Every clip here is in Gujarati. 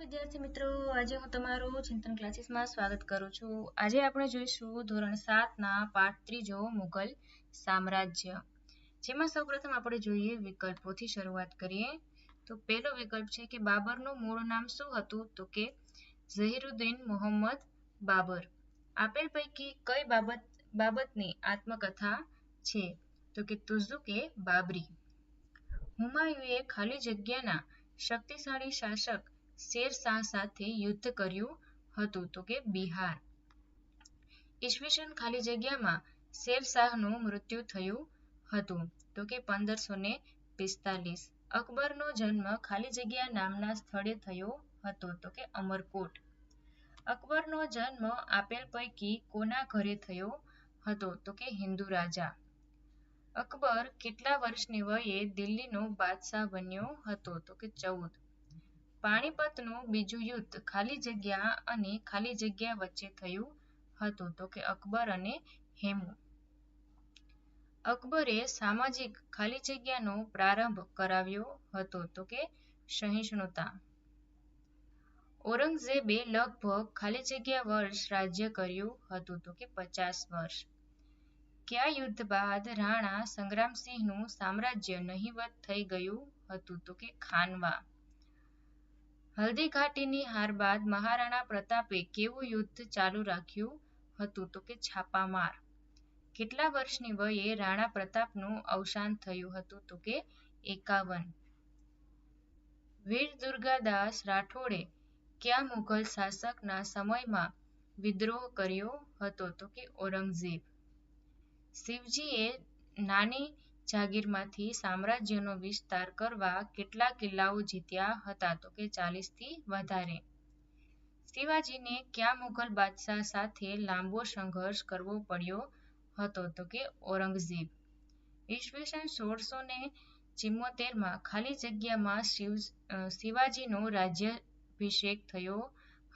વિદ્યાર્થી મિત્રો, આજે હું તમારું ચિંતન ક્લાસીસમાં સ્વાગત કરું છું. આજે આપણે જોઈશું ધોરણ સાતના પાઠ ત્રીજો, મુઘલ સામ્રાજ્ય. જેમાં સૌપ્રથમ આપણે જોઈએ વિકલ્પોથી શરૂઆત કરીએ. તો પહેલો વિકલ્પ છે કે બાબરનું મૂળ નામ શું હતું? તો કે ઝહીરુદ્દીન મોહમ્મદ બાબર. આપેલ પૈકી કઈ બાબત, બાબતની આત્મકથા છે? તો કે તુઝુકે બાબરી. હુમાયુએ ખાલી જગ્યાના શક્તિશાળી શાસક શેર શાહ સાથે યુદ્ધ કર્યું હતું તો કે બિહાર. ઈસવીસન ખાલી જગ્યામાં શેરશાહનું મૃત્યુ થયું હતું તો કે પંદરસો ને પિસ્તાલીસ. અકબરનો જન્મ ખાલી જગ્યા નામના સ્થળે થયો હતો તો કે અમરકોટ. અકબરનો જન્મ આપેલ પૈકી કોના ઘરે થયો હતો તો કે હિન્દુ રાજા. અકબર કેટલા વર્ષની વયે દિલ્હીનો બાદશાહ બન્યો હતો તો કે ચૌદ. પાણીપતનું બીજું યુદ્ધ ખાલી જગ્યા અને ખાલી જગ્યા વચ્ચે થયું હતું. તો કે અકબર અને હેમુ. અકબરે સામાજિક ખાલી જગ્યાનો પ્રારંભ કરાવ્યો હતો. તો કે સહિષ્ણુતા. ઔરંગઝેબે લગભગ ખાલી જગ્યા વર્ષ રાજ્ય કર્યું હતું. તો કે પચાસ વર્ષ. કયા યુદ્ધ બાદ રાણા સંગ્રામસિંહનું સામ્રાજ્ય નહિવત થઈ ગયું હતું? તો કે ખાનવા. હલ્દી ઘાટીની હાર બાદ મહારાણા પ્રતાપે કેવું યુદ્ધ ચાલુ રાખ્યું હતું તો કે છાપામાર. કેટલા વર્ષની વયે રાણા પ્રતાપનું અવસાન થયું હતું તો કે એકાવન. વીર દુર્ગાદાસ રાઠોડે કયા મુઘલ શાસકના સમયમાં વિદ્રોહ કર્યો હતો તો કે ઔરંગઝેબ? શિવજીએ નાની જાગીરમાંથી સામ્રાજ્યનો વિસ્તાર કરવા કેટલા કિલ્લાઓ જીત્યા હતા તો કે ચાલીસથી વધારે. શિવાજીને કયા મુઘલ બાદશાહ સાથે લાંબો સંઘર્ષ કરવો પડ્યો હતો તો કે ઔરંગઝેબ. ઈસવીસન સોળસો ને ચિમ્મોતેરમાં ખાલી જગ્યામાં શિવ શિવાજીનો રાજ્યાભિષેક થયો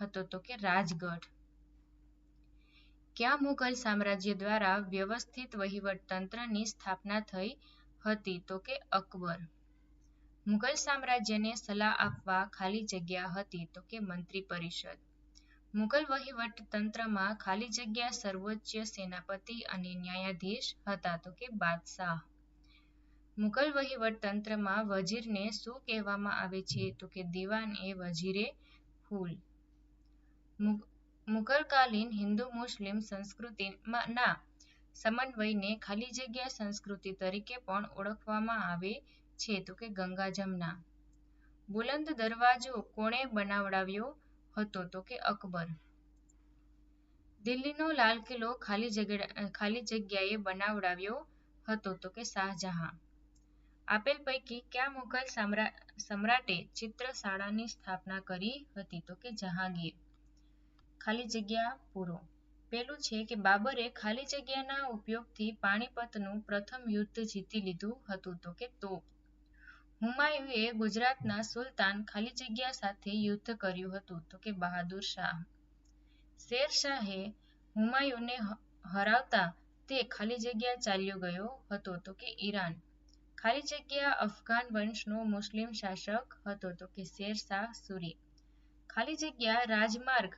હતો તો કે રાજગઢ. કયા મુઘલ સામ્રાજ્ય દ્વારા વ્યવસ્થિત વહીવટતંત્રની સ્થાપના થઈ હતી તો કે અકબર? મુઘલ સામ્રાજ્યને સલાહ આપવા ખાલી જગ્યા હતી તો કે મંત્રી પરિષદ મુઘલ વહીવટતંત્રમાં ખાલી જગ્યા સર્વોચ્ચ સેનાપતિ અને ન્યાયાધીશ હતા તો કે બાદશાહ? મુઘલ વહીવટ તંત્રમાં વજીરને શું કહેવામાં આવે છે તો કે દિવાન એ વજીરે ફૂલ. મુઘલકાલીન હિન્દુ મુસ્લિમ સંસ્કૃતિના સમન્વયને ખાલી જગ્યા સંસ્કૃતિ તરીકે પણ ઓળખવામાં આવે છે તો કે ગંગા જમના બુલંદ દરવાજો કોણે બનાવડાવ્યો હતો તો કે અકબર. દિલ્હીનો લાલ કિલ્લો ખાલી જગ્યા, ખાલી જગ્યાએ બનાવડાવ્યો હતો તો કે શાહજહાં. આપેલ પૈકી કયા મુઘલ સમ્રાટે ચિત્રશાળાની સ્થાપના કરી હતી તો કે જહાંગીર? ખાલી જગ્યા પૂરો. પહેલું છે કે બાબરે ખાલી જગ્યાના ઉપયોગથી પાણીપતનું પ્રથમ યુદ્ધ જીતી લીધું હતું તો કે તોપ. હુમાયુએ ગુજરાતના સુલતાન ખાલી જગ્યા સાથે યુદ્ધ કર્યું હતું તો કે બહાદુર શાહ. શેરશાહે હુમાયુને હરાવતા તે ખાલી જગ્યા ચાલ્યો ગયો હતો તો કે ઈરાન. ખાલી જગ્યા અફઘાન વંશનો મુસ્લિમ શાસક હતો તો કે શેરશાહ સુરી. ખાલી જગ્યા રાજમાર્ગ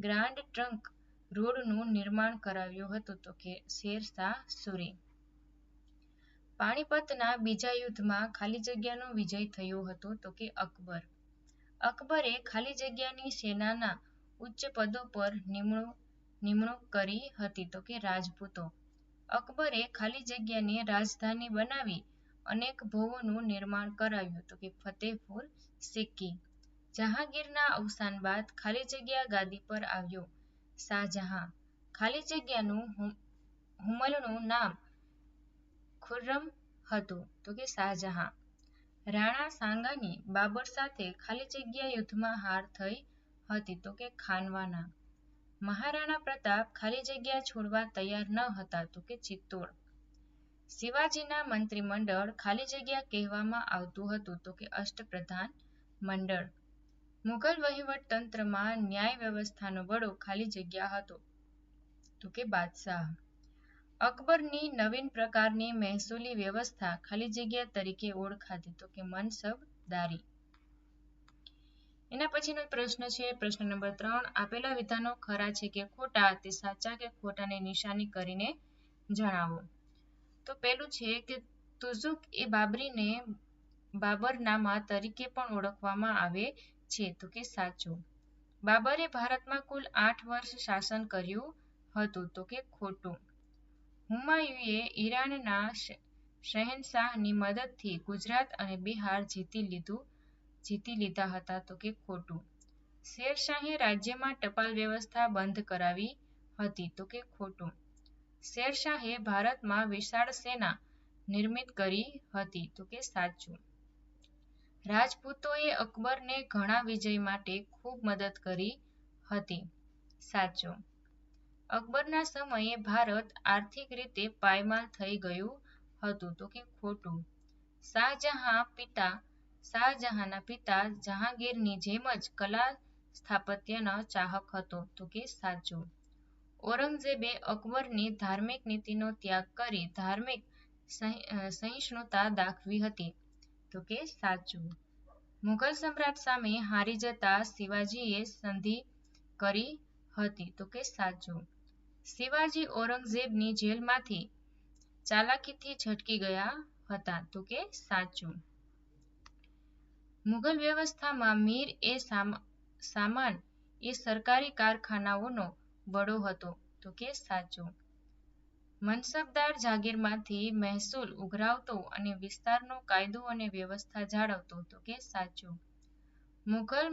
ગ્રાન્ડ ટ્રંક રોડનું નિર્માણ કરાવ્યું હતું તો કે શેરશાહ સુરી. પાણીપતના બીજા યુદ્ધમાં ખાલી જગ્યાનો વિજય થયો હતો તો કે અકબર. અકબરે ખાલી જગ્યાની સેનાના ઉચ્ચ પદો પર નિમણૂક નિમણૂક કરી હતી તો કે રાજપૂતો. અકબરે ખાલી જગ્યાની રાજધાની બનાવી અનેક ભવોનું નિર્માણ કરાવ્યું તો કે ફતેહપુર સિક્કી. જહાંગીરના અવસાન બાદ ખાલી જગ્યા ગાદી પર આવ્યો. શાહજહાં, ખાલી જગ્યાનું હુમલનું નામ ખુર્રમ હતું. તો કે શાહજહાં, રાણા સાંગાની બાબર સાથે ખાલી જગ્યા યુદ્ધમાં હાર થઈ હતી. તો કે ખાનવાના, મહારાણા પ્રતાપ ખાલી જગ્યા છોડવા તૈયાર ન હતા. તો કે ચિત્તોડ, શિવાજીના મંત્રીમંડળ ખાલી જગ્યા કહેવામાં આવતું હતું. તો કે અષ્ટપ્રધાન મંડળ મુઘલ વહીવટ તંત્રમાં ન્યાય વ્યવસ્થાનો વડો ખાલી જગ્યા હતો. તો કે બાદશાહ? અકબરની નવીન પ્રકારની મહેસૂલી વ્યવસ્થા ખાલી જગ્યા તરીકે ઓળખાતી તો કે મનસબદારી. એના પછીનો પ્રશ્ન છે, પ્રશ્ન નંબર ત્રણ, આપેલા વિધાનો ખરા છે કે ખોટા તે સાચા કે ખોટાની નિશાની કરીને જણાવો? તો પેલું છે કે તુઝુક એ બાબરીને બાબરનામા તરીકે પણ ઓળખવામાં આવે છે તો કે સાચું. બાબરે ભારતમાં કુલ આઠ વર્ષ શાસન કર્યું હતું તો કે ખોટું. હુમાયુએ ઈરાનના શહેનશાહની મદદથી ગુજરાત અને બિહાર જીતી લીધું, જીતી લીધા હતા તો કે ખોટું. શેરશાહે રાજ્યમાં ટપાલ વ્યવસ્થા બંધ કરાવી હતી તો કે ખોટું. શેરશાહે ભારતમાં વિશાળ સેના નિર્મિત કરી હતી તો કે સાચું. રાજપૂતોએ અકબરને ઘણા વિજય માટે ખૂબ મદદ કરી હતી. સાચો. અકબરના સમયે ભારત આર્થિક રીતે પાયમાલ થઈ ગયું હતું તો કે ખોટું. શાહજહાં પિતા, શાહજહાંના પિતા જહાંગીરની જેમ જ કલા સ્થાપત્યના ચાહક હતો તો કે સાચું. ઔરંગઝેબે અકબરની ધાર્મિક નીતિનો ત્યાગ કરી ધાર્મિક સહિષ્ણુતા દાખવી હતી. તો કે સાચું. મુઘલ સમ્રાટ સામે હારી જતા શિવાજીએ સંધિ કરી હતી તો કે સાચું. શિવાજી ઔરંગઝેબની જેલમાંથી ચાલાકીથી છટકી ગયા હતા તો કે સાચું. મુઘલ વ્યવસ્થામાં મીર એ સામાન એ સરકારી કારખાનાઓનો બડો હતો તો કે સાચું. મનસબદાર જાગીરમાંથી મહેસૂલ ઉઘરાવતો અને વિસ્તારનો કાયદો અને વ્યવસ્થા જાળવતો તો કે સાચું? મુઘલ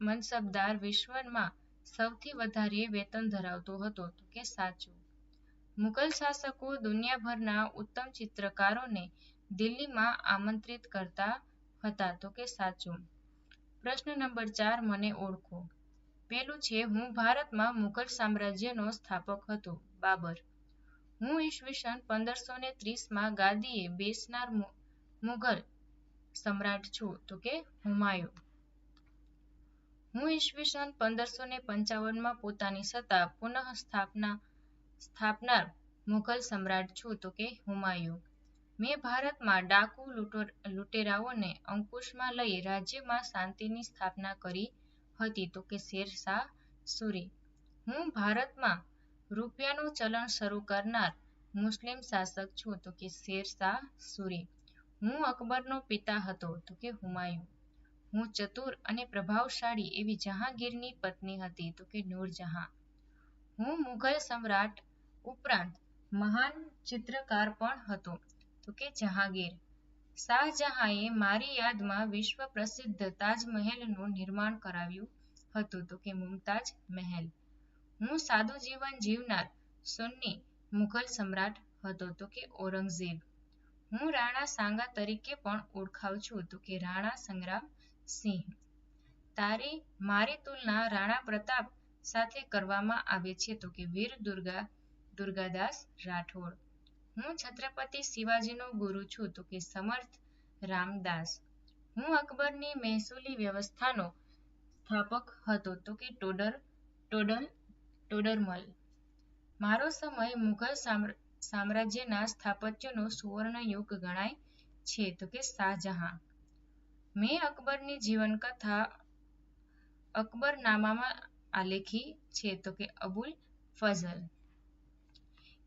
મનસબદાર વિશ્વમાં સૌથી વધારે વેતન ધરાવતો હતો તો કે સાચું? મુઘલ શાસકો દુનિયાભરના ઉત્તમ ચિત્રકારોને દિલ્હીમાં આમંત્રિત કરતા હતા તો કે સાચું? પ્રશ્ન નંબર ચાર મને ઓળખો. પેલું છે, હું ભારતમાં મુઘલ સામ્રાજ્યનો સ્થાપક હતો. બાબર હું ઈસવીસન પંદરસો ને ત્રીસમાં ગાદીએ બેસનાર મુઘલ સમ્રાટ છું, તો કે હુમાયુ. હું ઈસવીસન પંદરસો ને પંચાવનમાં પોતાની સત્તા પુનઃ સ્થાપના, સ્થાપનાર મુઘલ સમ્રાટ છું, તો કે હુમાયુ. મેં ભારતમાં ડાકુ લૂંટેરાઓને અંકુશમાં લઈ રાજ્યમાં શાંતિની સ્થાપના કરી હતી, તો કે શેરશાહ સુરી. હું ભારતમાં રૂપિયાનું ચલણ શરૂ કરનાર મુસ્લિમ શાસક છું તો કે શેરશાહ સૂરી. હું અકબરનો પિતા હતો તો કે હુમાયુ. હું ચતુર અને પ્રભાવશાળી એવી જહાંગીરની પત્ની હતી તો કે નૂરજહાં. હું મુઘલ સમ્રાટ ઉપરાંત મહાન ચિત્રકાર પણ હતો તો કે જહાંગીર. શાહજહાંએ મારી યાદમાં વિશ્વ પ્રસિદ્ધ તાજમહેલનું નિર્માણ કરાવ્યું હતું તો કે મુમતાજ મહેલ. હું સાદું જીવન જીવનાર, સુન્ની, મુઘલ સમ્રાટ હતો તો કે ઔરંગઝેબ. હું રાણા સાંગા તરીકે પણ ઓળખાવ છું તો કે રાણા સંગ્રામ સિંહ. તારી મારી તુલના રાણા પ્રતાપ સાથે કરવામાં આવે છે તો કે વીર દુર્ગા, દુર્ગાદાસ રાઠોડ. હું છત્રપતિ શિવાજીનો ગુરુ છું તો કે સમર્થ રામદાસ. હું અકબરની મહેસૂલી વ્યવસ્થાનો સ્થાપક હતો તો કે ટોડર, ટોડલ ટોડરમલ મારો સમય મુઘલ સામ્રાજ્યના સ્થાપત્યનો સુવર્ણ યુગ ગણાય છે, તો કે શાહજહાં. મેં અકબરની જીવનકથા અકબરનામામાં આલેખી છે, તો કે અબુલ ફઝલ.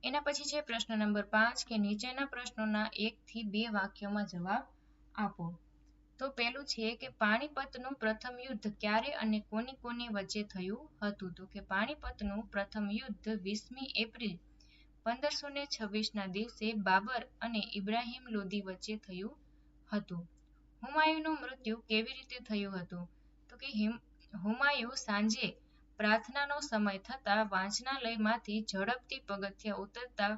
એના પછી છે પ્રશ્ન નંબર પાંચ, કે નીચેના પ્રશ્નોના એક થી બે વાક્યોમાં જવાબ આપો. તો પેલું છે કે પાણીપતનું પ્રથમ યુદ્ધ ક્યારે અને કોની કોની વચ્ચે થયું હતું? તો કે પાણીપતનું પ્રથમ યુદ્ધ વીસમી એપ્રિલ પંદરસો ને છવ્વીસના દિવસે બાબર અને ઇબ્રાહિમ લોદી વચ્ચે થયું હતું. હુમાયુનું મૃત્યુ કેવી રીતે થયું હતું? તો કે હુમાયુ સાંજે પ્રાર્થનાનો સમય થતાં વાંચનાલયમાંથી ઝડપથી પગથિયાં ઉતરતા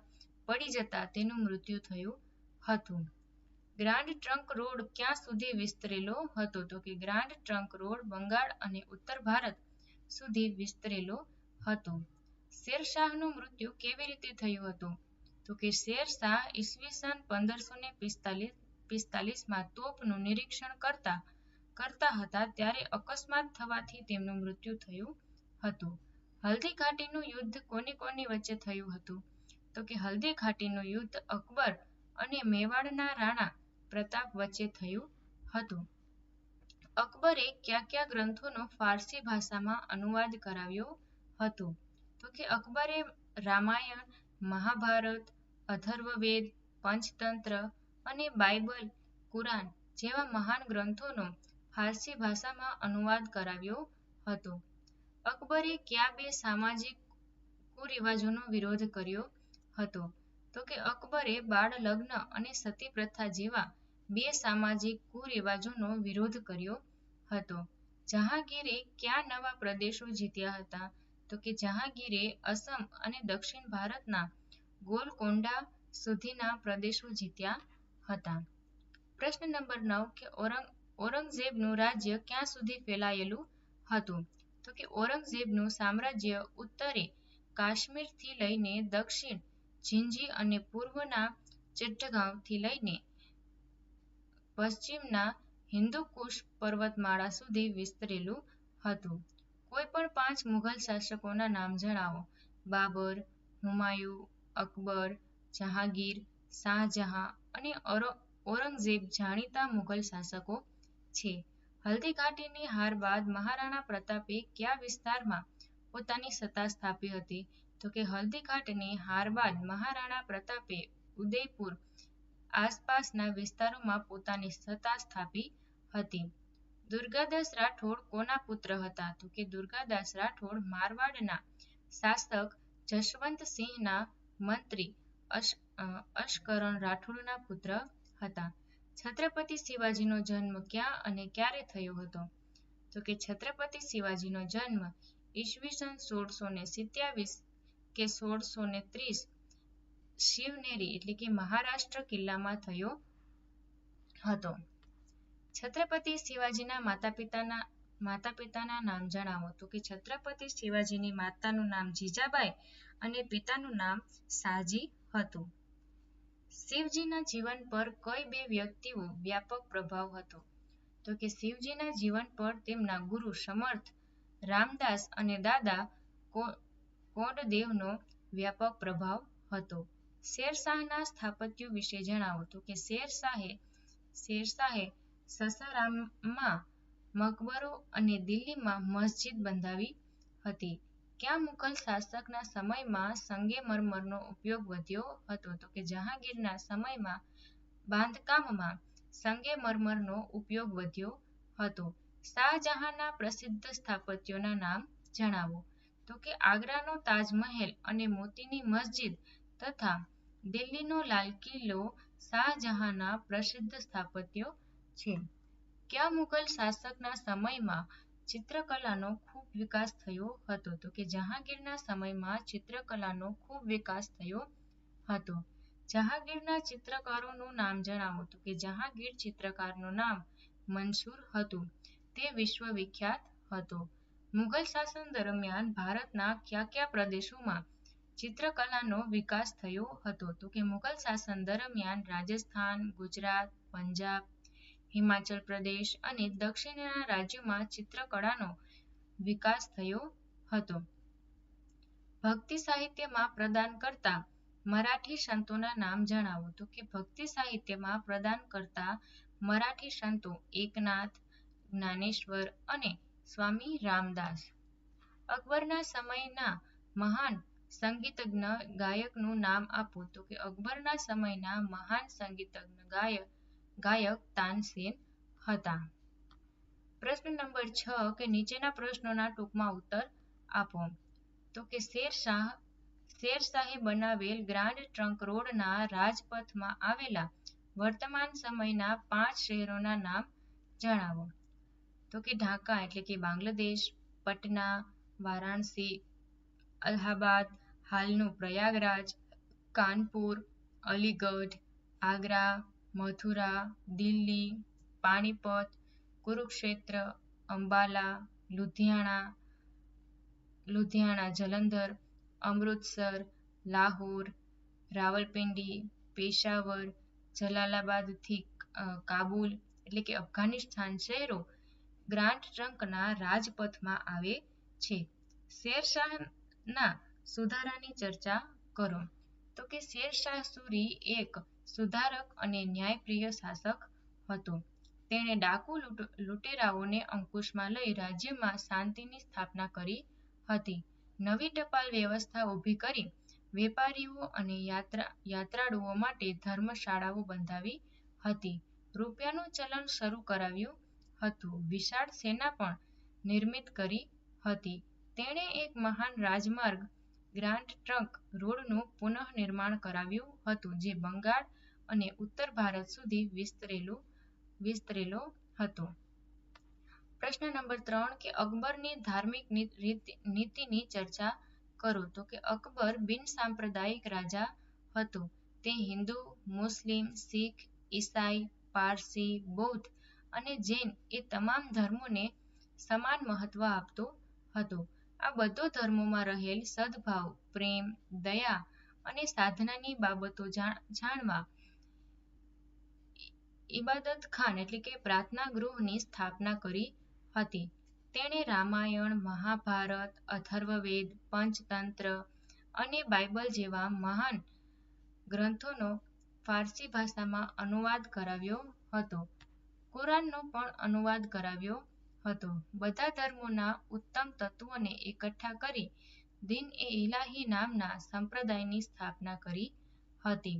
પડી જતા તેનું મૃત્યુ થયું હતું. ગ્રાન્ડ ટ્રંક રોડ ક્યાં સુધી વિસ્તરેલો હતો? તો કે ગ્રાન્ડ ટ્રંક રોડ બંગાળ અને ઉત્તર ભારત સુધી વિસ્તરેલો હતો. શેરશાહનું મૃત્યુ કેવી રીતે થયું હતું? તો કે શેરશાહ ઈસવીસન પંદરસો ને પિસ્તાલીસ, પિસ્તાલીસમાં તોપનું નિરીક્ષણ કરતા કરતા હતા ત્યારે અકસ્માત થવાથી તેમનું મૃત્યુ થયું હતું. હલ્દી ઘાટીનું યુદ્ધ કોની કોની વચ્ચે થયું હતું? તો કે હલ્દી ઘાટીનું યુદ્ધ અકબર અને મેવાડના રાણા પ્રતાપ વચ્ચે થયું હતું. અકબરે કયા કયા ગ્રંથોનો ફારસી ભાષામાં અનુવાદ કરાવ્યો હતો? તો કે અકબરે રામાયણ, મહાભારત, અથર્વવેદ, પંચતંત્ર અને બાઇબલ, કુરાન જેવા મહાન ગ્રંથોનો ફારસી ભાષામાં અનુવાદ કરાવ્યો હતો. અકબરે કયા બે સામાજિક કુરિવાજોનો વિરોધ કર્યો હતો? તો કે અકબરે બાળ લગ્ન અને સતી પ્રથા જેવા બે સામાજિક કુરિવાજોનો વિરોધ કર્યો હતો. જહાંગીરે કયા નવા પ્રદેશો જીત્યા હતા? તો કે જહાંગીરે અસમ અને દક્ષિણ ભારતના ગોલકોંડા સુધીના પ્રદેશો જીત્યા હતા. પ્રશ્ન નંબર નવ કે ઔરંગ ઔરંગઝેબનું રાજ્ય ક્યાં સુધી ફેલાયેલું હતું? તો કે ઔરંગઝેબનું સામ્રાજ્ય ઉત્તરે કાશ્મીરથી લઈને દક્ષિણ ઝિંજી અને પૂર્વના ચિટ્ટગાંવથી લઈને પશ્ચિમના હિન્દુકુશ પર્વતમાળા સુધી વિસ્તરેલું હતું. કોઈ પણ પાંચ મુઘલ શાસકોના નામ જણાવો. બાબર, હુમાયુ, અકબર, જહાંગીર, શાહજહાં અને ઔરંગઝેબ જાણીતા મુઘલ શાસકો છે. હલ્દી ઘાટીની હાર બાદ મહારાણા પ્રતાપે કયા વિસ્તારમાં પોતાની સત્તા સ્થાપી હતી? તો કે હલ્દી ઘાટની હાર બાદ મહારાણા પ્રતાપે ઉદયપુર આસપાસના વિસ્તારોમાં પોતાની સત્તા સ્થાપી હતી. દુર્ગાદાસ રાઠોડ કોના પુત્ર હતા? તો કે દુર્ગાદાસ રાઠોડ મારવાડના શાસક જશવંતસિંહના મંત્રી અશ્કરણ રાઠોડના પુત્ર હતા. છત્રપતિ શિવાજીનો જન્મ ક્યાં અને ક્યારે થયો હતો? તો કે છત્રપતિ શિવાજીનો જન્મ ઈસવીસન સોળસો ને સિત્યાવીસ કે સોળસો ને ત્રીસ શિવનેરી એટલે કે મહારાષ્ટ્ર કિલ્લામાં થયો હતો. છત્રપતિ શિવાજીના માતા પિતાના માતા પિતાના નામ જણાવો. તો કે છત્રપતિ શિવાજીની માતાનું નામ જીજાબાઈ અને પિતાનું નામ સાજી હતું. શિવજીના જીવન પર કઈ બે વ્યક્તિઓ વ્યાપક પ્રભાવ હતો? તો કે શિવજીના જીવન પર તેમના ગુરુ સમર્થ રામદાસ અને દાદા કોડદેવનો વ્યાપક પ્રભાવ હતો. શેરશાહના સ્થાપત્ય વિશે જણાવો તો કે શેરશાહે શેરશાહે સસારામમાં મકબરો અને દિલ્હીમાં મસ્જિદ બંધાવી હતી. ક્યાં મુઘલ શાસકના સમયમાં સંગેમરમરનો ઉપયોગ વધ્યો હતો તો કે જહાંગીરના સમયમાં બાંધકામમાં સંગેમરમરનો ઉપયોગ વધ્યો હતો. શાહજહાંના પ્રસિદ્ધ સ્થાપત્યોના નામ જણાવો. તો કે આગ્રાનો તાજમહેલ અને મોતીની મસ્જિદ તથા દિલ્હીનો લાલ કિલ્લો શાહજહાંના પ્રસિદ્ધ સ્થાપત્યો છે. કયા મુઘલ શાસકના સમયમાં ચિત્રકલાનો ખૂબ વિકાસ થયો હતો તો કે જહાંગીરના સમયમાં ચિત્રકલાનો ખૂબ વિકાસ થયો હતો. જહાંગીરના ચિત્રકારોનું નામ જણાવો તો કે જહાંગીર ચિત્રકારનું નામ મંસૂર હતું. તે વિશ્વવિખ્યાત હતો. મુઘલ શાસન દરમિયાન ભારતના કયા કયા પ્રદેશોમાં ચિત્રકલાનો વિકાસ થયો હતો તો કે મુઘલ શાસન દરમિયાન રાજસ્થાન, ગુજરાત, પંજાબ, હિમાચલ પ્રદેશ અને દક્ષિણના રાજ્યોમાં ચિત્રકળાનો વિકાસ થયો હતો. ભક્તિ સાહિત્યમાં પ્રદાન કરતા મરાઠી સંતોના નામ જણાવો તો કે ભક્તિ સાહિત્યમાં પ્રદાન કરતા મરાઠી સંતો એકનાથ, જ્ઞાનેશ્વર અને સ્વામી રામદાસ. અકબરના સમયના મહાન સંગીતજ્ઞ ગાયકનું નામ આપો તો કે અકબરના સમયના મહાન સંગીતજ્ઞ ગાયક ગાયક તાનસેન હતા. પ્રશ્ન નંબર છ કે નીચેના પ્રશ્નોના ટૂંકમાં ઉત્તર આપો. તો કે શેરશાહ શેરશાહે બનાવેલ ગ્રાન્ડ ટ્રંક રોડના રાજપથમાં આવેલા વર્તમાન સમયના પાંચ શહેરોના નામ જણાવો. તો કે ઢાકા એટલે કે બાંગ્લાદેશ, પટના, વારાણસી, અલ્હાબાદ હાલનું પ્રયાગરાજ, કાનપુર, અલીગઢ, આગ્રા, મથુરા, દિલ્હી, પાણીપત, કુરુક્ષેત્ર, અંબાલા, લુધિયાણા લુધિયાણા, જલંધર, અમૃતસર, લાહોર, રાવલપિંડી, પેશાવર જલાલાબાદથી કાબુલ એટલે કે અફઘાનિસ્તાન શહેરો ગ્રાન્ડ ટ્રંકના રાજપથમાં આવે છે. શેરશાહના સુધારાની ચર્ચા કરો તો કે શેરશાહ સૂરી એક સુધારક અને ન્યાયપ્રિય શાસક હતો તેણે ડાકુ લૂંટેરાઓને અંકુશમાં લઈ રાજ્યમાં શાંતિની સ્થાપના કરી હતી. નવી ટપાલ વ્યવસ્થા ઊભી કરી વેપારીઓ અને યાત્રાળુઓ માટે ધર્મશાળાઓ બંધાવી હતી. રૂપિયાનું ચલણ શરૂ કરાવ્યું હતું. વિશાળ સેના પણ નિર્મિત કરી હતી. તેણે એક મહાન રાજમાર્ગ ગ્રાન્ડ ટ્રંક રોડનું પુનઃનિર્માણ કરાવ્યું હતું જે બંગાળ અને ઉત્તર ભારત સુધી વિસ્તરેલો હતો. પ્રશ્ન નંબર ત્રણ કે અકબરની ધાર્મિક નીતિની ચર્ચા કરો તો કે અકબર બિનસાંપ્રદાયિક રાજા હતો. તે હિન્દુ, મુસ્લિમ, શીખ, ઈસાઈ, પારસી, બૌદ્ધ અને જૈન એ તમામ ધર્મોને સમાન મહત્વ આપતો હતો. આ બધો ધર્મોમાં રહેલ સદભાવ, પ્રેમ, દયા અને સાધનાની બાબતો જાણવા ઇબાદતખાન એટલે કે પ્રાર્થના ગૃહની સ્થાપના કરી હતી. તેણે રામાયણ, મહાભારત, અથર્વવેદ, પંચતંત્ર અને બાઇબલ જેવા મહાન ગ્રંથોનો ફારસી ભાષામાં અનુવાદ કરાવ્યો હતો. કુરાનનો પણ અનુવાદ કરાવ્યો હતો. બધા ધર્મોના ઉત્તમ તત્વોને એકઠા કરી દિન એ ઇલાહી નામના સંપ્રદાયની સ્થાપના કરી હતી.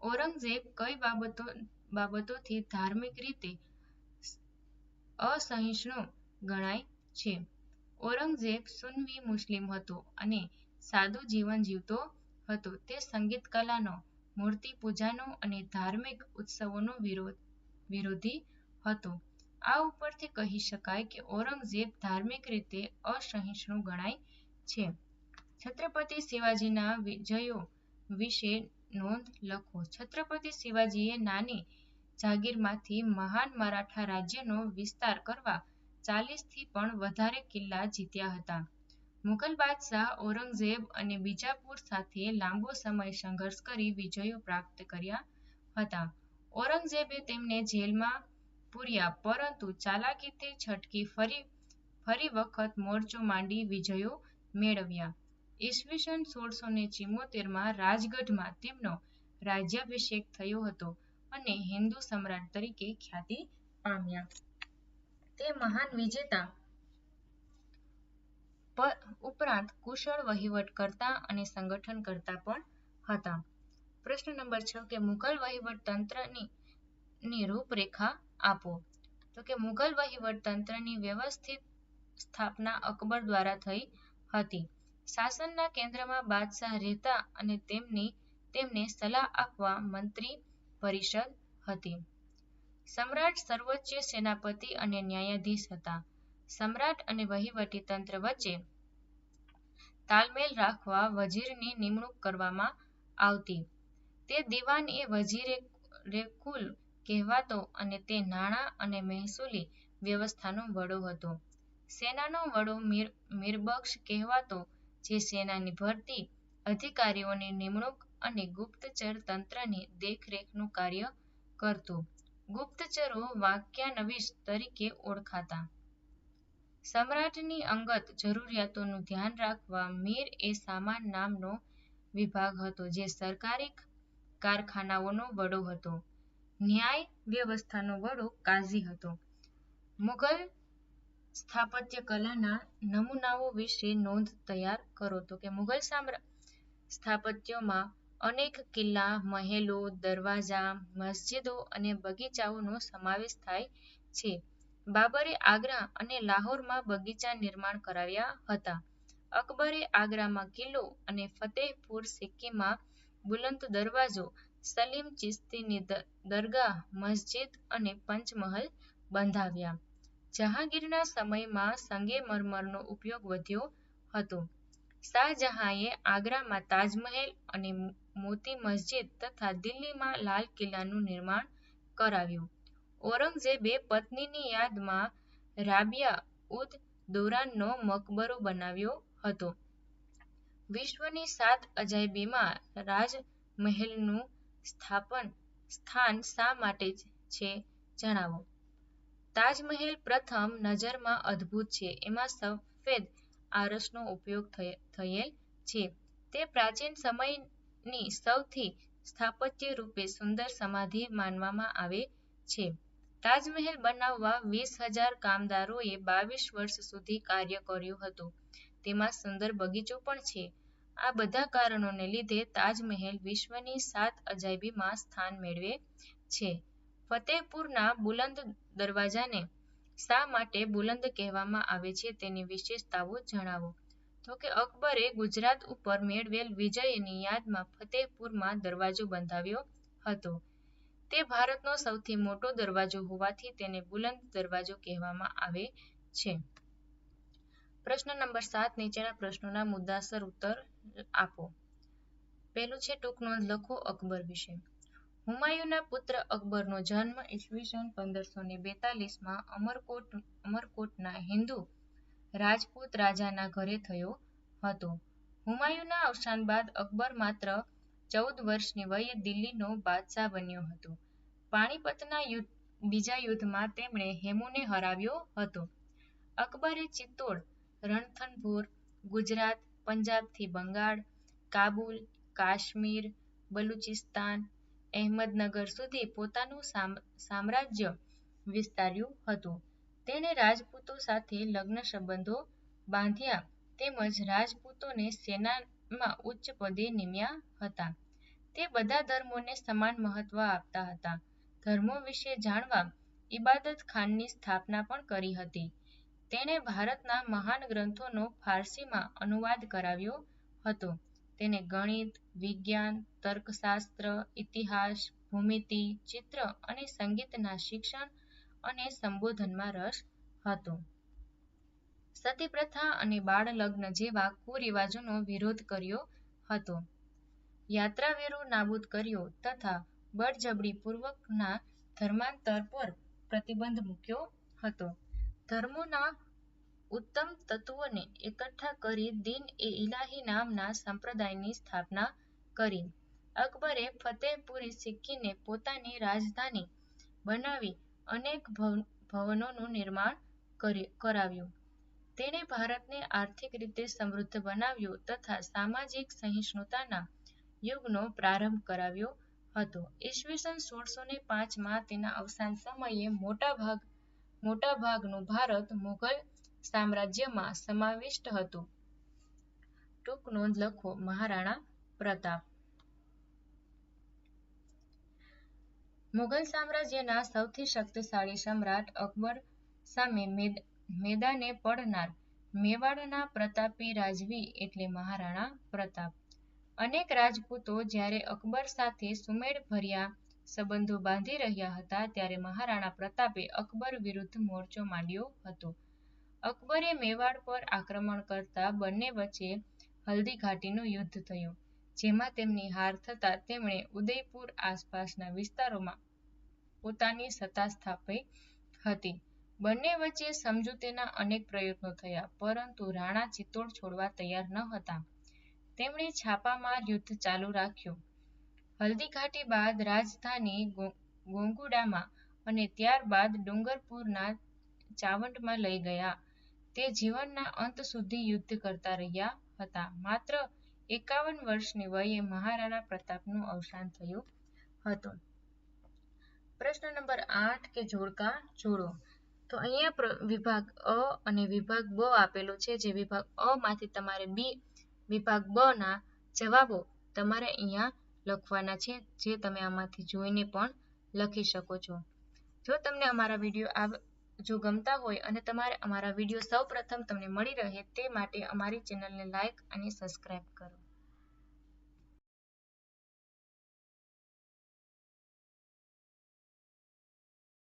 ઔરંગઝેબ કઈ બાબતોથી ધાર્મિક રીતે અસહિષ્ણુ ગણાય છે? ઔરંગઝેબ સુન્ની મુસ્લિમ હતો અને સાદું જીવન જીવતો હતો. તે સંગીત કલાનો, મૂર્તિ પૂજાનો અને ધાર્મિક ઉત્સવોનો વિરોધ, વિરોધી હતો. આ ઉપરથી કહી શકાય કે ઔરંગઝેબ ધાર્મિક રીતે અસહિષ્ણુ ગણાય છે. છત્રપતિ શિવાજીના વિજયો વિશે નોંધ લખો. છત્રપતિ શિવાજીએ નાની જાગીરમાંથી મહાન મરાઠા રાજ્યનો વિસ્તાર કરવા ચાલીસથી પણ વધારે કિલ્લા જીત્યા હતા. મુઘલ બાદશાહ ઔરંગઝેબ અને બીજાપુર સાથે લાંબો સમય સંઘર્ષ કરી વિજયો પ્રાપ્ત કર્યા હતા. ઔરંગઝેબે તેમને જેલમાં પૂર્યા, પરંતુ ચાલાકીથી છટકી ફરી વખત મોરચો માંડી વિજયો મેળવ્યા. ઈસવીસન સોળસો ને ચુમોતેરમાં રાજગઢમાં તેમનો રાજ્યાભિષેક થયો હતો અને હિન્દુ સમ્રાટ તરીકે ખ્યાતિ પામ્યા. તે મહાન વિજેતા ઉપરાંત કુશળ વહીવટકર્તા અને સંગઠનકર્તા પણ હતા. પ્રશ્ન નંબર છ કે મુઘલ વહીવટતંત્રની રૂપરેખા આપો. તો કે મુઘલ વહીવટતંત્રની વ્યવસ્થિત સ્થાપના અકબર દ્વારા થઈ હતી. શાસનના કેન્દ્રમાં બાદશાહ રહેતા અને તેમને સલાહ આપવા મંત્રી પરિષદ હતી. સમ્રાટ સર્વોચ્ચ સેનાપતિ અને ન્યાયાધીશ હતા. સમ્રાટ અને વહીવટી તંત્ર વચ્ચે તાલમેલ રાખવા વઝીરની નિમણૂક કરવામાં આવતી. તે દિવાન-એ-વઝીર-એ-કુલ કહેવાતો અને તે નાણાં અને મહેસૂલી વ્યવસ્થાનો વડો હતો. સેનાનો વડો મીરબખ્શ કહેવાતો જે સેનાની ભરતી, અધિકારીઓની નિમણૂક અને ગુપ્તચર તંત્રની દેખરેખનું કાર્ય કરતો. ગુપ્તચરો વાક્યાનવીશ તરીકે ઓળખાતા. સમ્રાટની અંગત જરૂરિયાતોનું ધ્યાન રાખવા મીર-એ-સામાન નામનો વિભાગ હતો જે સરકારી કારખાનાઓનો વડો હતો. ન્યાય વ્યવસ્થાનો વડો કાઝી હતો. મુઘલ સ્થાપત્યકલાના નમૂનાઓ વિશે નોંધ તૈયાર કરો તો કે મુઘલ સ્થાપત્યમાં અનેક કિલ્લા, મહેલો, દરવાજા, મસ્જિદો અને બગીચાઓનો સમાવેશ થાય છે. બાબરે આગ્રા અને લાહોરમાં બગીચા નિર્માણ કરાવ્યા હતા. અકબરે આગ્રામાં કિલ્લો અને ફતેહપુર સિક્કીમાં બુલંદ દરવાજો, સલીમ ચિશ્તીની દરગાહ, મસ્જિદ અને પંચમહલ બંધાવ્યા. જહાંગીરના સમયમાં સંગેમરમરનો ઉપયોગ વધ્યો હતો. શાહજહાંએ આગ્રામાં તાજમહેલ અને મોતી મસ્જિદ તથા દિલ્હીમાં લાલ કિલ્લાનું નિર્માણ કરાવ્યું. ઔરંગઝેબે પત્નીની યાદમાં રાબિયા ઉદ દોરાનનો મકબરો બનાવ્યો હતો. વિશ્વની સાત અજાયબીમાં રાજમહેલનું સ્થાન શા માટે છે જણાવો. તાજમહેલ પ્રથમ નજરમાં અદભુત છે. એમાં સફેદ આરસનો ઉપયોગ થયેલ છે. તે પ્રાચીન સમયની સૌથી સ્થાપત્યરૂપે સુંદર સમાધિ માનવામાં આવે છે. તાજમહેલ બનાવવા વીસ હજાર કામદારોએ બાવીસ વર્ષ સુધી કાર્ય કર્યું હતું. તેમાં સુંદર બગીચો પણ છે. આ બધા કારણોને લીધે તાજમહેલ વિશ્વની સાત અજાયબીમાં સ્થાન મેળવે છે. ફતેહપુરના બુલંદ દરવાજાને શા માટે બુલંદ કહેવામાં આવે છે તેની વિશેષતાઓ જણાવો. તો કે અકબરે ગુજરાત ઉપર મેળવેલ વિજયની યાદમાં ફતેહપુરમાં દરવાજો બંધાવ્યો હતો. તે ભારતનો સૌથી મોટો દરવાજો હોવાથી તેને બુલંદ દરવાજો કહેવામાં આવે છે. પ્રશ્ન નંબર સાત, નીચેના પ્રશ્નોના મુદ્દાસર ઉત્તર આપો. પહેલું છે ટૂંક નોંધ લખો અકબર વિશે. હુમાયુના પુત્ર અકબરનો જન્મ ઈસવીસન પંદરસો ને બેતાલીસમાં અમરકોટ અમરકોટના હિન્દુ રાજપૂત રાજાના ઘરે થયો હતો. હુમાયુના અવસાન બાદ અકબર માત્ર ચૌદ વર્ષની વયે દિલ્હીનો બાદશાહ બન્યો હતો. પાણીપતના યુદ્ધ બીજા યુદ્ધમાં તેમણે હેમુને હરાવ્યો હતો. અકબરે ચિત્તોડ, રણથંભોર, ગુજરાત, પંજાબથી બંગાળ, કાબુલ, કાશ્મીર, બલુચિસ્તાન, અહેમદનગર સુધી પોતાનું સામ્રાજ્ય વિસ્તાર્યું હતું. તેણે રાજપૂતો સાથે લગ્ન સંબંધો બાંધ્યા તેમજ રાજપૂતોને સેનામાં ઉચ્ચ પદે નિમ્યા હતા. તે બધા ધર્મોને સમાન મહત્વ આપતા હતા. ધર્મો વિશે જાણવા ઇબાદતખાનની સ્થાપના પણ કરી હતી. તેણે ભારતના મહાન ગ્રંથોનો ફારસીમાં અનુવાદ કરાવ્યો હતો. તેને ગણિત, વિજ્ઞાન, તર્કશાસ્ત્ર, ઇતિહાસ, ભૂમિતિ, ચિત્ર અને સંગીતના શિક્ષણ અને સંબોધનમાં રસ હતો. સતીપ્રથા અને બાળલગ્ન જેવા કુરિવાજોનો વિરોધ કર્યો હતો. યાત્રાવેરો નાબૂદ કર્યો તથા બળજબરીપૂર્વકના ધર્માંતર પર પ્રતિબંધ મૂક્યો હતો. ધર્મોના ઉત્તમ તત્વોને એકઠા કરી દીન-એ-ઇલાહી નામના સંપ્રદાયની સ્થાપના કરી. અકબરે ફતેહપુરી સિક્કીને પોતાની રાજધાની બનાવી અનેક ભવનોનું નિર્માણ કરાવ્યું. તેણે ભારતને આર્થિક રીતે સમૃદ્ધ બનાવ્યું તથા સામાજિક સહિષ્ણુતાના યુગનો પ્રારંભ કરાવ્યો હતો. ઈસવીસન સોળસો ને પાંચમાં તેના અવસાન સમયે મોટાભાગનું ભારત મુઘલ સામ્રાજ્યમાં સમાવિષ્ટ હતું. ટૂંક નોંધ લખો, મહારાણા પ્રતાપ મુઘલ સામ્રાજ્યના સૌથી શક્તિશાળી સમ્રાટ અકબર સામે મેદાને પડનાર મેવાડના પ્રતાપી રાજવી એટલે મહારાણા પ્રતાપ. અનેક રાજપૂતો જ્યારે અકબર સાથે સુમેળભર્યા સંબંધો બાંધી રહ્યા હતા ત્યારે મહારાણા પ્રતાપે અકબર વિરુદ્ધ મોરચો માંડ્યો હતો. અકબરે મેવાડ પર આક્રમણ કરતા બંને વચ્ચે હલ્દીઘાટીનું યુદ્ધ થયું. જેમાં તેમની હાર થતાં તેમણે ઉદયપુર આસપાસના વિસ્તારોમાં પોતાની સત્તા સ્થાપી હતી. બંને વચ્ચે સમજૂતીના અનેક પ્રયત્નો થયા, પરંતુ રાણા ચિત્તોડ છોડવા તૈયાર ન હતા. તેમણે છાપામાર યુદ્ધ ચાલુ રાખ્યું. હલ્દીઘાટી બાદ રાજધાની ગોંગુડામાં અને ત્યારબાદ ડુંગરપુરના ચાવંડમાં લઈ ગયા. તે જીવનના અંત સુધી યુદ્ધ કરતા રહ્યા હતા. માત્ર એકાવન વર્ષની વયે મહારાણા પ્રતાપનું અવસાન થયું હતું. પ્રશ્ન નંબર આઠ કે જોડકા જોડો. તો અહીંયા વિભાગ અ અને વિભાગ બ આપેલો છે જે વિભાગ અ માંથી તમારે બી, વિભાગ બ ના જવાબો તમારે અહીંયા લખવાના છે, જે તમે આમાંથી જોઈને પણ લખી શકો છો. જો તમને અમારા વીડિયો જો ગમતા હોય અને તમારે અમારા વીડિયો સૌ પ્રથમ તમને મળી રહે તે માટે અમારી ચેનલને લાઇક અને સબસ્ક્રાઇબ કરો